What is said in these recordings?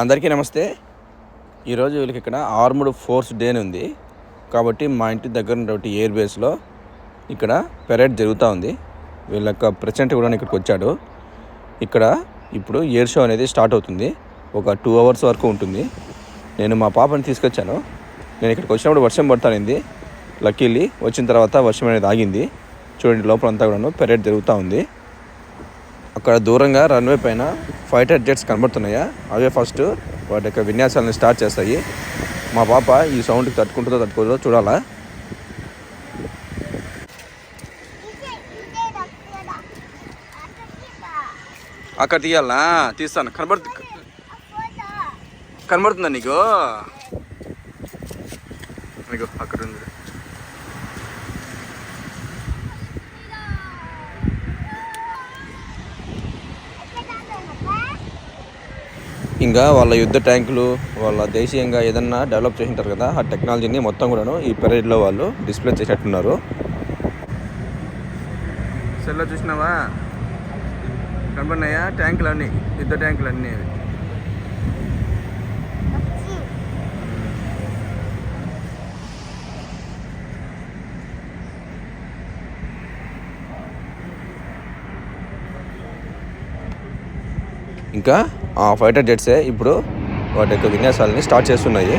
అందరికీ నమస్తే. ఈరోజు వీళ్ళకి ఇక్కడ ఆర్మ్డ్ ఫోర్స్ డే అని ఉంది. కాబట్టి మా ఇంటి దగ్గర ఉన్నటువంటి ఎయిర్ బేస్లో ఇక్కడ పెరేడ్ జరుగుతూ ఉంది. వీళ్ళ యొక్క ప్రెసిడెంట్ కూడా ఇక్కడికి వచ్చాడు. ఇక్కడ ఇప్పుడు ఎయిర్ షో అనేది స్టార్ట్ అవుతుంది. ఒక టూ అవర్స్ వరకు ఉంటుంది. నేను మా పాపని తీసుకొచ్చాను. నేను ఇక్కడికి వచ్చినప్పుడు వర్షం పడుతుంది లక్కీలీ వచ్చిన తర్వాత వర్షం అనేది ఆగింది. చూడండి లోపల అంతా కూడాను పెరేడ్ జరుగుతూ ఉంది. అక్కడ దూరంగా రన్వే పైన ఫైటర్ జెట్స్ కనబడుతున్నాయా? అవే ఫస్ట్ వాటి యొక్క విన్యాసాలను స్టార్ట్ చేస్తాయి. మా పాప ఈ సౌండ్కి తట్టుకుంటుందో తట్టుకుంటుందో చూడాలా? అక్కడ తీయాలా? తీస్తాను. కనబడుతు కనబడుతుందా నీకు? నీకు అక్కడ ఉంది ఇంకా వాళ్ళ యుద్ధ ట్యాంకులు వాళ్ళ దేశీయంగా ఏదన్నా డెవలప్ చేసింటారు కదా ఆ టెక్నాలజీని మొత్తం కూడాను ఈ పెరేడ్లో వాళ్ళు డిస్ప్లే చేసేట్టున్నారు. సెల్లో చూసినావా? కనబడినాయా? ట్యాంకులు అన్నీ యుద్ధ ట్యాంకులు అన్నీ ఇంకా? ఫైటర్ జెట్సే ఇప్పుడు వాటి యొక్క విన్యాసాలని స్టార్ట్ చేస్తున్నాయి.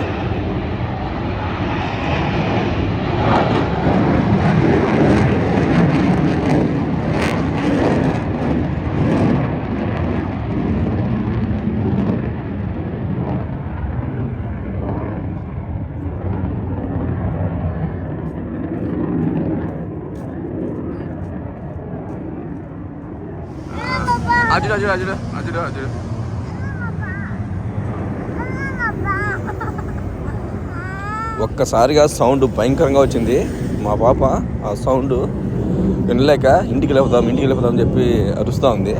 అజుడు అజుడు అజుడు అజుడు అజుడు ఒక్కసారిగా సౌండ్ భయంకరంగా వచ్చింది. మా పాప ఆ సౌండ్ వినలేక ఇంటికి లేపుదాం ఇంటికి లేపుదాం అని చెప్పి అరుస్తూ ఉంది.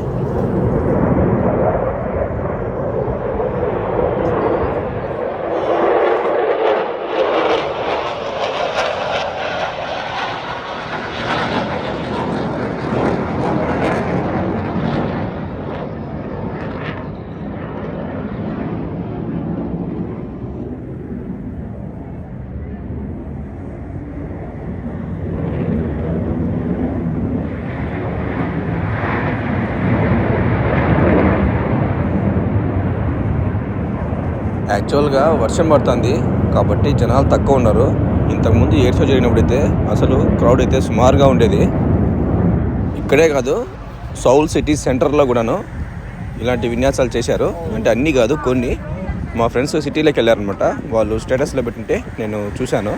యాక్చువల్గా వర్షం పడుతుంది కాబట్టి జనాలు తక్కువ ఉన్నారు. ఇంతకుముందు ఎయిర్ షో జరిగినప్పుడైతే అసలు క్రౌడ్ అయితే సుమారుగా ఉండేది. ఇక్కడే కాదు సౌల్ సిటీ సెంటర్లో కూడాను ఇలాంటి విన్యాసాలు చేశారు. అంటే అన్నీ కాదు కొన్ని. మా ఫ్రెండ్స్ సిటీలోకి వెళ్ళారనమాట వాళ్ళు స్టేటస్లో పెట్టింటే నేను చూశాను.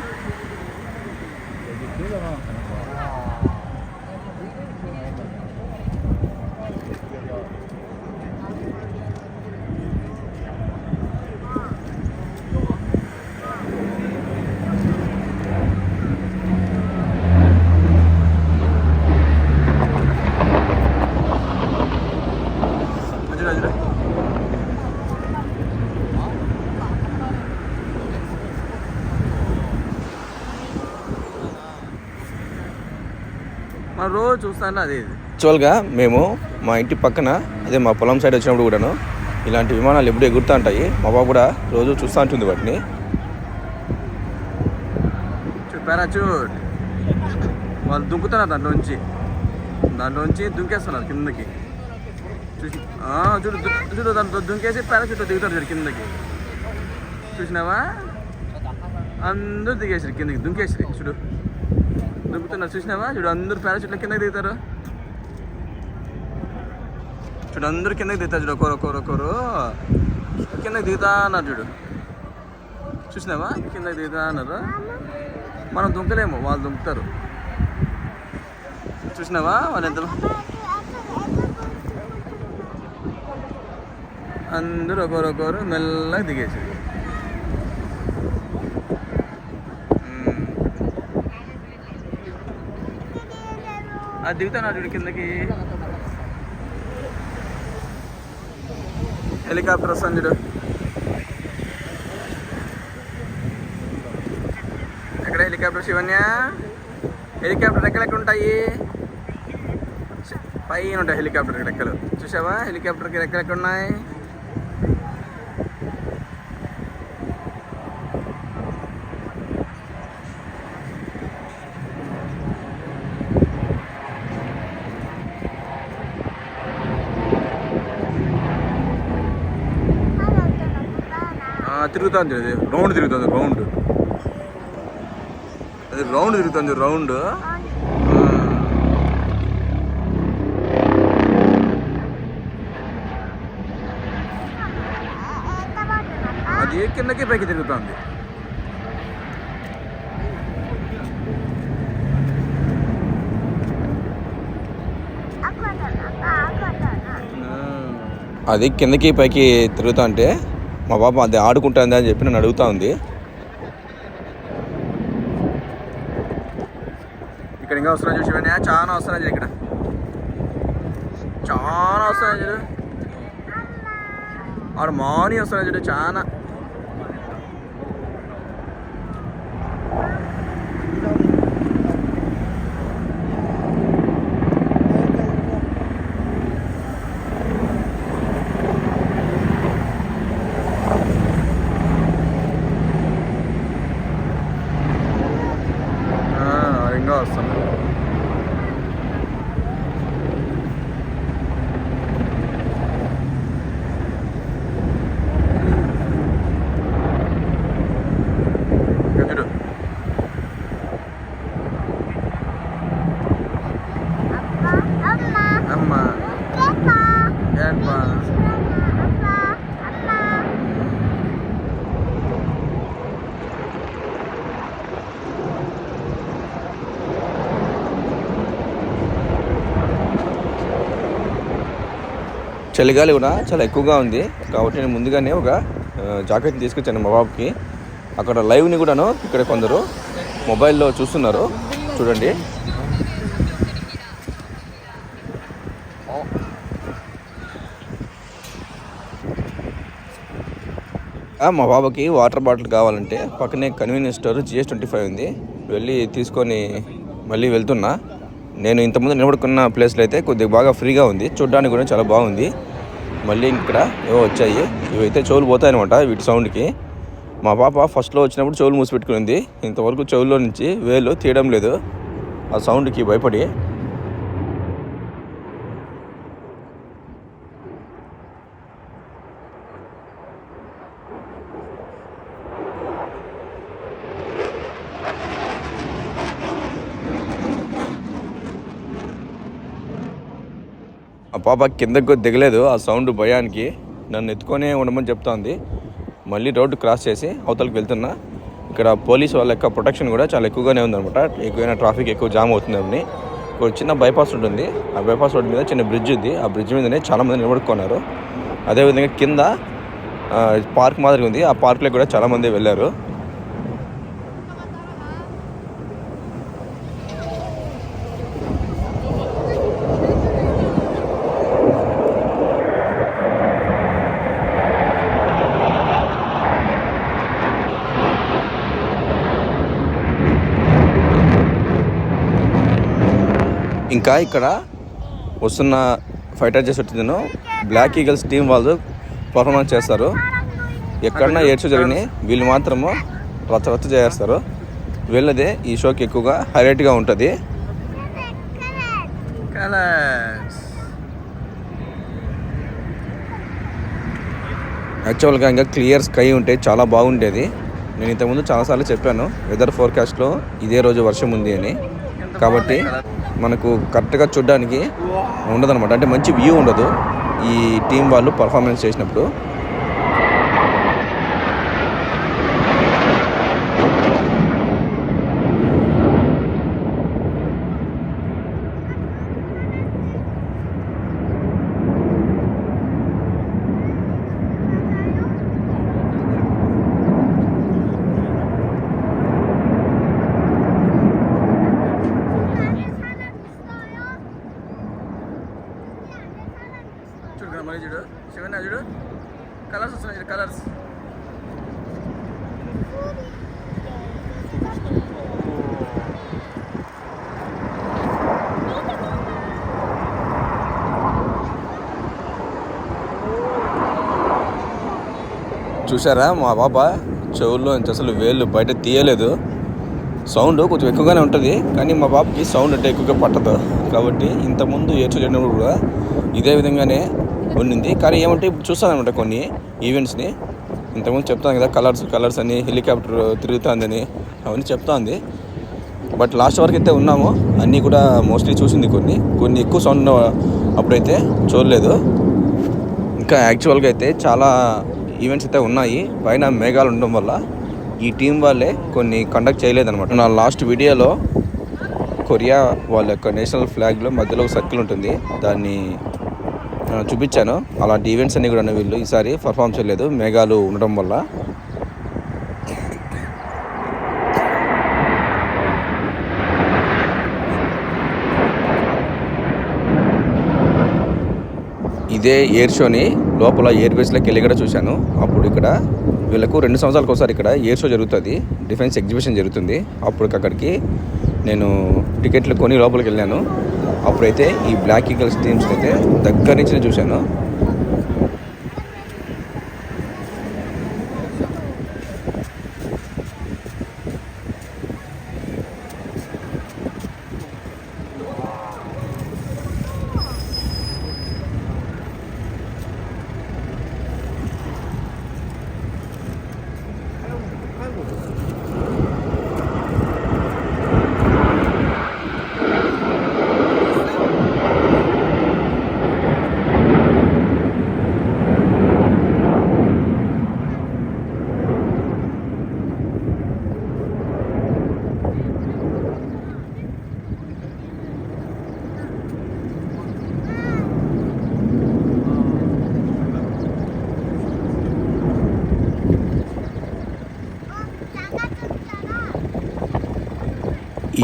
చూస్తాను అది. యాక్చువల్గా మేము మా ఇంటి పక్కన అదే మా పొలం సైడ్ వచ్చినప్పుడు కూడాను ఇలాంటి విమానాలు ఎప్పుడు ఎగురుతూ ఉంటాయి. మా బాబు కూడా రోజు చూస్తూ ఉంటుంది వాటిని. చూపారా చూడ్. వాళ్ళు దుంకుతున్నారు దాంట్లోంచి దాంట్లోంచి దుంకేస్తున్నారు కిందకి. చూసి చూడు చూడు దాంట్లో దుంకేసి పారాచూట్ దిగుతారు చూడు కిందకి. చూసినావా? అందరూ దిగేసారు కిందకి దుంకేసారు చూడు. దుంకుతున్నారు చూసినావా? చూడు అందరూ పారాషూట్ల కిందకి దిగుతారు. చూడు అందరూ కిందకి దిగుతారు చూడు ఒకరు ఒకరు ఒకరు కిందకి దిగుతా అన్నారు చూడు. చూసినావా? కిందకి దిగుతా అన్నారు. మనం దుంకలేము వాళ్ళు దుంకుతారు. చూసినావా? వాళ్ళు ఎంత అందరూ ఒకరు ఒకరు మెల్లగా దిగేసారు అది దిగుతాను చూడు కిందకి. హెలికాప్టర్ వస్తాను చూడు ఎక్కడ హెలికాప్టర్ శివన్య? హెలికాప్టర్ రెక్కలు ఎక్కడ ఉంటాయి పైన ఉంటాయి హెలికాప్టర్ రెక్కలు. చూసావా హెలికాప్టర్కి రెక్కలు ఎక్కడ ఉన్నాయి తిరుగుతుంది అది. రౌండ్ తిరుగుతుంది రౌండ్ అది రౌండ్ తిరుగుతుంది రౌండ్ అది కిందకి పైకి తిరుగుతుంది. అది కిందకి పైకి తిరుగుతా అంటే మా పాప అది ఆడుకుంటుంది అని చెప్పి నన్ను అడుగుతా ఉంది. ఇక్కడ ఇంకా వస్తున్నా చూసి చాలా వస్తున్నా చూడు ఇక్కడ. చాలా వస్తున్నా చూడు. ఆడు మార్నింగ్ వస్తున్నా చూడు చాలా ఆ, ఇంకా వస్తున్నాయి ఇక్కడ చూడు అమ్మ. చలిగాలి కూడా చాలా ఎక్కువగా ఉంది. కాబట్టి నేను ముందుగానే ఒక జాకెట్ని తీసుకొచ్చాను మా బాబుకి. అక్కడ లైవ్ని కూడాను ఇక్కడ కొందరు మొబైల్లో చూస్తున్నారు. చూడండి. మా బాబాకి వాటర్ బాటిల్ కావాలంటే పక్కనే convenience store GS twenty five ఉంది. వెళ్ళి తీసుకొని మళ్ళీ వెళ్తున్నా. నేను ఇంతకుముందు నిలబడుకున్న ప్లేస్లో అయితే కొద్దిగా బాగా ఫ్రీగా ఉంది. చూడడానికి కూడా చాలా బాగుంది. మళ్ళీ ఇక్కడ ఏవో వచ్చాయి. ఇవైతే చెవులు పోతాయనమాట వీటి సౌండ్కి మా పాప ఫస్ట్లో వచ్చినప్పుడు చెవులు మూసిపెట్టుకునింది ఇంతవరకు చెవుల్లో నుంచి వేలు తీయడం లేదు. ఆ సౌండ్కి భయపడి ఆ పాప కిందకు దిగలేదు ఆ సౌండ్ భయానికి నన్ను ఎత్తుకొనే ఉండమని చెప్తోంది. మళ్ళీ రోడ్డు క్రాస్ చేసి అవతలకి వెళ్తున్నా. ఇక్కడ పోలీస్ వాళ్ళ యొక్క ప్రొటెక్షన్ కూడా చాలా ఎక్కువగానే ఉందన్నమాట. ఎక్కువైన ట్రాఫిక్ ఎక్కువ జామ్ అవుతుందని ఒక చిన్న బైపాస్ ఉంటుంది ఆ బైపాస్ రోడ్ మీద చిన్న బ్రిడ్జ్ ఉంది. ఆ బ్రిడ్జ్ మీదనే చాలామంది నిలబడుకున్నారు. అదేవిధంగా కింద పార్క్ మాదిరి ఉంది. ఆ పార్క్లో కూడా చాలామంది వెళ్ళారు. ఇంకా ఇక్కడ వస్తున్న ఫైటర్ చేసి వచ్చిందను. బ్లాక్ ఈగల్స్ టీం వాళ్ళు పర్ఫార్మెన్స్ చేస్తారు. ఎక్కడన్నా ఏడ్చు జరిగినాయి వీళ్ళు మాత్రము రచ్చ రచ్చ చేస్తారు. వీళ్ళదే ఈ షోకి ఎక్కువగా హైలైట్గా ఉంటుంది. యాక్చువల్గా ఇంకా క్లియర్ స్కై ఉంటే చాలా బాగుండేది. నేను ఇంతకుముందు చాలాసార్లు చెప్పాను వెదర్ ఫోర్కాస్ట్లో ఇదే రోజు వర్షం ఉంది అని. కాబట్టి మనకు కరెక్ట్గా చూడడానికి ఉండదన్నమాట. అంటే మంచి వ్యూ ఉండదు. ఈ టీం వాళ్ళు పర్ఫార్మెన్స్ చేసినప్పుడు. చూడు ఇక్కడ మళ్ళీ చూడు. శివన్న చూడు. కలర్స్ వస్తున్నాయి చూడు కలర్స్ చూసారా మా బాబా చెవుల్లో నుంచి అసలు వేళ్ళు బయట తీయలేదు. సౌండ్ కొంచెం ఎక్కువగానే ఉంటుంది కానీ మా బాబుకి సౌండ్ అంటే ఎక్కువగా పట్టదు. కాబట్టి ఇంతకుముందు ఏడ్చు కూడా ఇదే విధంగానే ఉండింది. కానీ ఏమంటే ఇప్పుడు చూస్తానమాట కొన్ని ఈవెంట్స్ని. ఇంతకుముందు చెప్తాను కదా కలర్స్ కలర్స్ అని హెలికాప్టర్ తిరుగుతుందని అవన్నీ చెప్తాంది. బట్ లాస్ట్ వరకు అయితే ఉన్నాము అన్నీ కూడా మోస్ట్లీ చూసింది కొన్ని. కొన్ని ఎక్కువ సౌండ్ అప్పుడైతే చూడలేదు. ఇంకా యాక్చువల్గా అయితే చాలా ఈవెంట్స్ అయితే ఉన్నాయి పైన మేఘాలు ఉండడం వల్ల. ఈ టీం వాళ్ళే కొన్ని కండక్ట్ చేయలేదన్నమాట. నా లాస్ట్ వీడియోలో కొరియా వాళ్ళ యొక్క నేషనల్ ఫ్లాగ్లో మధ్యలో ఒక సర్కిల్ ఉంటుంది. దాన్ని చూపించాను. అలాంటి ఈవెంట్స్ అన్ని కూడా వీళ్ళు. ఈసారి పర్ఫామ్ చేయలేదు. మేఘాలు ఉండడం వల్ల ఇదే ఎయిర్ షోని లోపల ఎయిర్ బేస్లోకి వెళ్ళి కూడా చూశాను. అప్పుడు ఇక్కడ వీళ్ళకు రెండు సంవత్సరాలకు ఒకసారి ఇక్కడ ఎయిర్ షో జరుగుతుంది. డిఫెన్స్ ఎగ్జిబిషన్ జరుగుతుంది. అప్పుడు అక్కడికి నేను టికెట్లు కొని లోపలికి వెళ్ళాను. అప్పుడైతే ఈ బ్లాక్ ఈగల్స్ టీమ్స్ అయితే దగ్గర నుంచి చూశాను.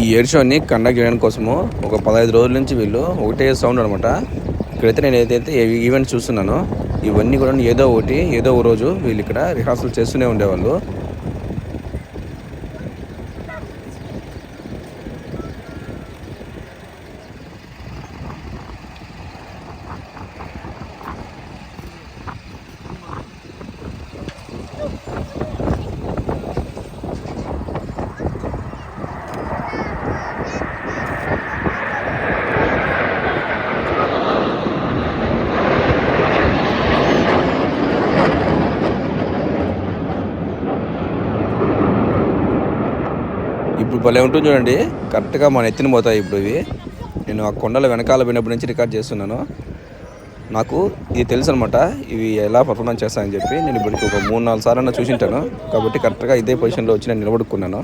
ఈ ఎయిర్ షోని కండక్ట్ చేయడం కోసము ఒక పదహైదు రోజుల నుంచి వీళ్ళు ఒకటే సౌండ్ అనమాట. ఇక్కడైతే నేను ఏదైతే ఈవెంట్ చూస్తున్నానో ఇవన్నీ కూడా ఏదో ఒకటి ఏదో ఒక రోజు వీళ్ళు ఇక్కడ రిహార్సల్ చేస్తూనే ఉండేవాళ్ళు. ఇప్పుడు భలే ఉంటుంది చూడండి. కరెక్ట్గా మన ఎత్తిన పోతాయి ఇప్పుడు ఇవి. నేను ఆ కొండల వెనకాల పోయినప్పటి నుంచి రికార్డ్ చేస్తున్నాను. నాకు ఇది తెలుసు అనమాట ఇవి ఎలా పర్ఫార్మెన్స్ చేస్తాయని చెప్పి. నేను ఇప్పటికి ఒక మూడు నాలుగు సార్లు చూసింటాను. కాబట్టి కరెక్ట్గా ఇదే పొజిషన్లో వచ్చి నేను నిలబడుకున్నాను.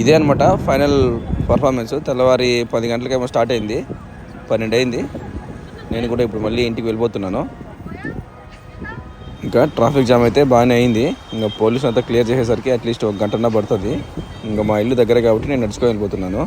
ఇదే అనమాట ఫైనల్ పర్ఫార్మెన్స్. తెల్లవారి పది గంటలకేమో స్టార్ట్ అయింది. పన్నెండు అయింది. నేను కూడా ఇప్పుడు మళ్ళీ ఇంటికి వెళ్ళిపోతున్నాను. ఇంకా ట్రాఫిక్ జామ్ అయితే బాగానే అయింది. ఇంకా పోలీసులు అంతా క్లియర్ చేసేసరికి అట్లీస్ట్ ఒక గంటన్నా పడుతుంది. ఇంకా మా ఇల్లు దగ్గర కాబట్టి నేను నడుచుకొని వెళ్ళిపోతున్నాను.